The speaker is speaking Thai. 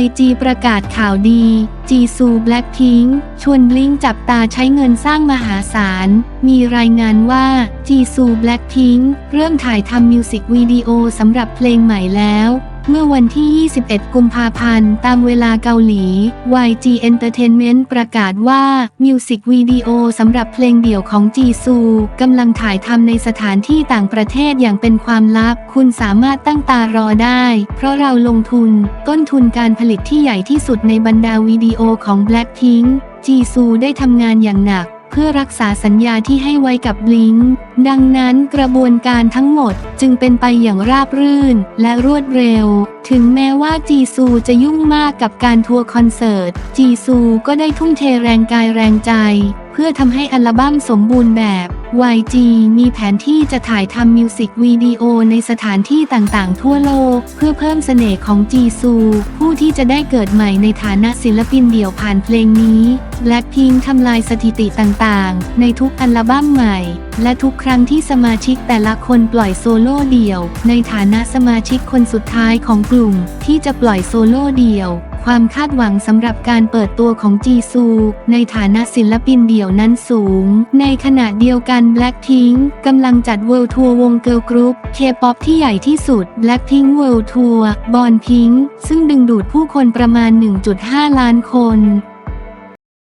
YG ประกาศข่าวดี จีซูแบล็คพิงชวนบลิงจับตาใช้เงินสร้างมหาศาล มีรายงานว่า จีซูแบล็คพิงเริ่มถ่ายทำมิวสิกวิดีโอสำหรับเพลงใหม่แล้ว เมื่อวันที่ 21 กุมภาพันธ์ ตามเวลาเกาหลี YG Entertainment ประกาศว่า มิวสิกวิดีโอสำหรับเพลงเดี่ยวของจีซูกำลังถ่ายทำในสถานที่ต่างประเทศอย่างเป็นความลับ คุณสามารถตั้งตารอได้ เพราะเราลงทุน ต้นทุนการผลิตที่ใหญ่ที่สุดในบรรดาวิดีโอของ Blackpink จีซูได้ทำงานอย่างหนัก เพื่อรักษาสัญญาที่ให้ไว้กับบลิงดังนั้นกระบวนการทั้งหมดจึงเป็นไปอย่างราบรื่นและรวดเร็ว ถึงแม้ว่าจีซูจะยุ่งมากกับการทัวร์คอนเสิร์ต จีซูก็ได้ทุ่มเทแรงกายแรงใจ พื่อทำให้อัลบั้มสมบูรณ์แบบ YG มีแผนที่จะถ่ายทำมิวสิกวิดีโอในสถานที่ต่างๆ ทั่วโลก เพื่อเพิ่มเสน่ห์ของจีซู ผู้ที่จะได้เกิดใหม่ในฐานะศิลปินเดี่ยวผ่านเพลงนี้ Blackpink ทำลายสถิติต่างๆ ในทุกอัลบั้มใหม่ และทุกครั้งที่สมาชิกแต่ละคนปล่อยโซโล่เดี่ยว ในฐานะสมาชิกคนสุดท้ายของกลุ่ม ที่จะปล่อยโซโล่เดี่ยว ความคาดหวังสำหรับการเปิดตัวของจีซู ในฐานะศิลปินเดี่ยวนั้นสูง ในขณะเดียวกัน Blackpink กำลังจัดเวิลด์ทัวร์วงเกิร์ลกรุ๊ปเคป๊อปที่ใหญ่ที่สุด Blackpink World Tour บอนพิงซึ่งดึงดูดผู้คนประมาณ 1.5 ล้านคน